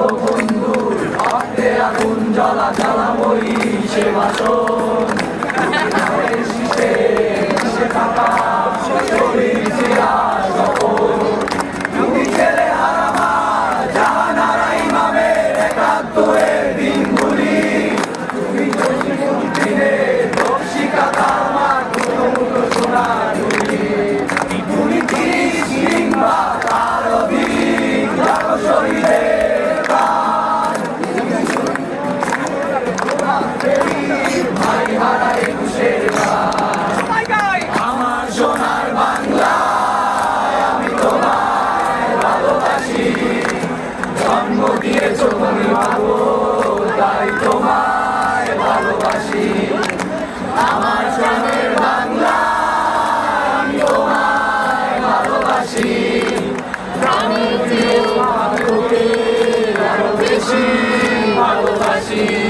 বঙ্গবন্ধু রক্তে আগুন জ্বালা জ্বালাময়ী সে বাসন জন্ম দিয়েছ তুমি মাগো তাই তোমায় ভালোবাসি আমার গ্রামের বাংলা আমি তোমায় ভালোবাসি প্রাণের চেয়েও আরও বেশি ভালোবাসি